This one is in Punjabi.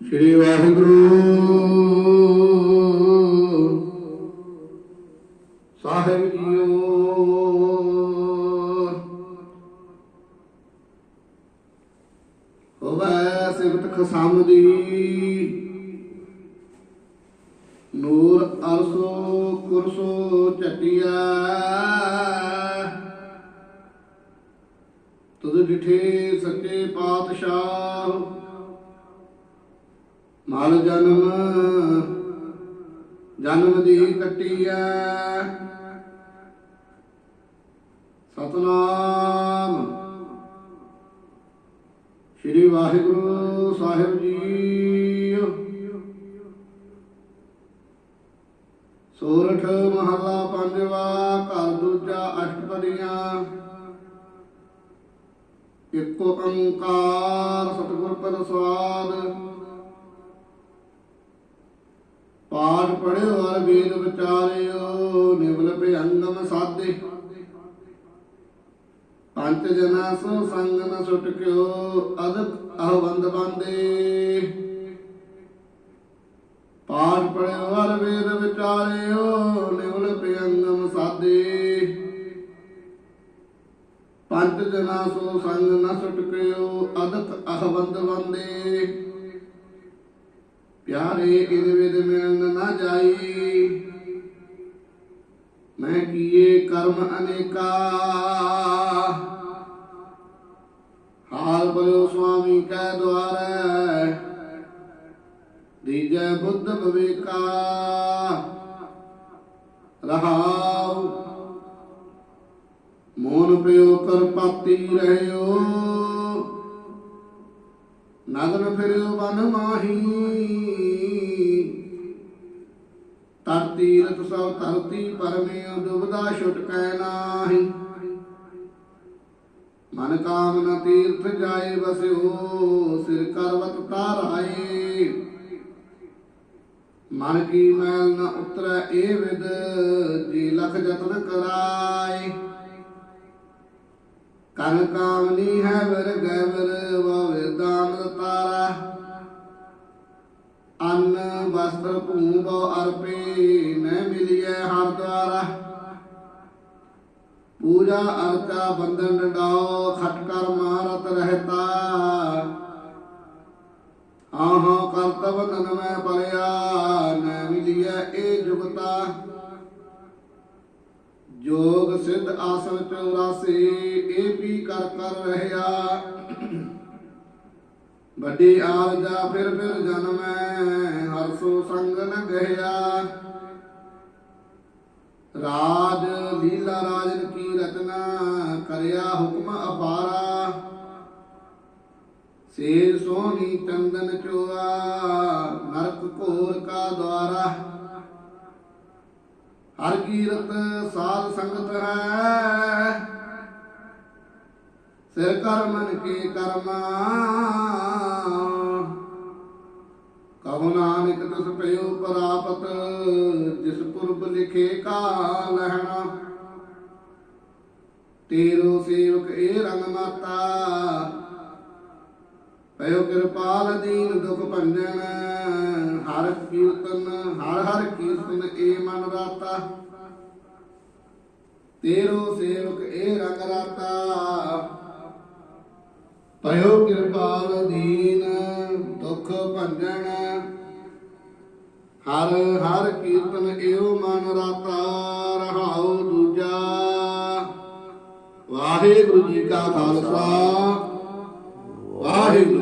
ਸ਼੍ਰੀ ਵਾਹਿਗੁਰੂ। ਸਾਹਿਬ ਜੀਓ। ਹੋਵੇ ਸਿਫਤ ਖਸਮ ਦੀ। ਨੂਰ ਅਰਸੋ ਕੁਰਸੋ ਚਟਿਆ ਤੁਧ ਡਿਠੇ ਸੱਚੇ ਪਾਤਸ਼ਾਹ ਮਲ ਜਨਮ ਜਨਮ ਦੀ ਕੱਟਿਆ ਸਤਨਾਮ। ਸ੍ਰੀ ਵਾਹਿਗੁਰੂ ਸਾਹਿਬ ਜੀ। ਸੋਰਠ ਮਹਲਾ ਪੰਜਵਾ, ਘਰ ਦੂਜਾ, ਅਸ਼ਟਪਦੀਆਂ। ਇਕ ਓੰਕਾਰ ਸਤਿਗੁਰ ਪ੍ਰਸਾਦ ਪਾਠ ਪੜਿਓ ਹਰ ਵੇਦ ਵਿਚਾਰਿਓ, ਨਿਵਲ ਭਯੰਗਮ ਸਾਧੇ। ਪੰਜ ਜਨਾ ਸੋ ਸੰਗ ਨ ਸੁਟਕਿਓ ਅਦਕ ਅਹਵੰਦ ਬੰਦੇ ਪਾਠ ਪੜਿਓ ਹਰ ਵੇਦ ਵਿਚਾਰਿਓ ਪੰਜ ਜਨਾ ਸੋ ਸੰਗ ਨ ਸੁਟਕਿਓ, ਅਦਤ ਅਹਵੰਦ ਬੰਦੇ ਪਿਆਰੇ ਇਦ ਵਿਦ ਮਿਲਨ ਨਾ ਜਾਈ। ਮੈਂ ਕੀਏ ਕਰਮ ਅਨੇਕਾ। ਹਾਲ ਬਲਿਓ ਸੁਆਮੀ ਕੈ ਦੁਆਰੈ, ਦੀਜੈ ਬੁੱਧ ਬਵੇਕਾ। ਰਹਾਉ ਮੋਨ ਪਿਓ ਕਰ ਪਾਤੀ ਰਹਿਓ। ਨਗਨ ਫਿਰਿਓ ਬਨ ਮਾਹੀ। ਤਰ ਤੀਰਥ ਸਭ ਧਰਤੀ ਪਰਮੇ ਦੁਬਦਾ ਛੁਟਕੈ ਨਾਹੀ। ਮਨ ਕਾਮਨਾ ਤੀਰਥ ਜਾਏ ਵਸਿਓ, ਸਿਰ ਕਰਵਤ ਤਾਰਾਏ ਮਨ ਕੀ ਮੈਲ ਨ ਉਤਰੈ ਏ ਵਿਦ, ਜੀ ਲਖ ਜਤਨ ਕਰਾਏ ਕਨ ਕਾਮਨੀ ਹੈ ਵਰ ਗੈ ਵਾਵੇ ਦਾਨ ਤਾਰਾ। ਅੰਨ ਵਸਤਰ ਭੂਮ ਅਰਪੇ ਨ ਮਿਲਿਐ ਹਰ ਦਵਾਰਾ ਪੂਜਾ ਅਰਚਾ ਬੰਧਨ ਡਾਓ ਖਟ ਕਰ ਮਾਰਤ ਰਹਤਾ। ਆਹਾਂ ਕਰਤਵ ਤਨ ਮੈਂ ਪਰਿਆ ਨ ਮਿਲਿਐ ਏ ਜੁਗਤਾ। ਜੋਗ ਸਿੱਧ ਆਸਨ 84 ਇਹ ਵੀ ਕਰ ਕਰ ਰਹਿਆ। ਵੱਡੀ ਆਰਜਾ ਫਿਰ ਫਿਰ ਜਨਮੈ, ਹਰ ਸੰਗ ਨ ਗਹਿਆ ਰਾਜ ਲੀਲਾ ਰਾਜਨ ਕੀ ਰਚਨਾ ਕਰਿਆ ਹੁਕਮ ਅਪਾਰਾ। ਸੇ ਸੋਨੀ ਚੰਦਨ ਚੋਆ, ਨਰਕ ਘੋਰ ਕਾ ਦਵਾਰਾ ਹਰ ਕੀਰਤ ਸਾਧ ਸੰਗਤ ਹੈ ਸਿਰ ਕਰ ਕੀ ਕਰਮਾ। ਕਹੋ ਨਾਨਕ ਤਿਸ ਪਇਓ ਪ੍ਰਾਪਤ, ਜਿਸ ਪੁਰਬ ਲਿਖੇ ਕਾ ਲਹਿਣਾ ਤੇਰੋ ਸੇਵਕ ਇਹ ਰੰਗ ਮਾਤਾ ਪਇਓ ਕਿਰਪਾਲ ਦੀਨ ਦੁਖ ਭੰਜਨ ਹਰ ਕੀਰਤਨ, ਹਰ ਹਰ ਕੀਰਤਨ ਏ ਮਨ ਰਾਤਾ। ਤੇਰੋ ਸੇਵਕ ਏ ਰੰਗ ਰਾਤਾ। ਪਇਓ ਕਿਰਪਾਲ ਦੀਨ ਦੁਖ ਭੰਜਨ ਹਰ ਹਰ ਕੀਰਤਨ ਏਉ ਮਨ ਰਾਤਾ। ਰਹਾਉ ਦੂਜਾ। ਵਾਹਿਗੁਰੂ ਜੀ ਕਾ ਖਾਲਸਾ। ਵਾਹਿਗੁਰੂ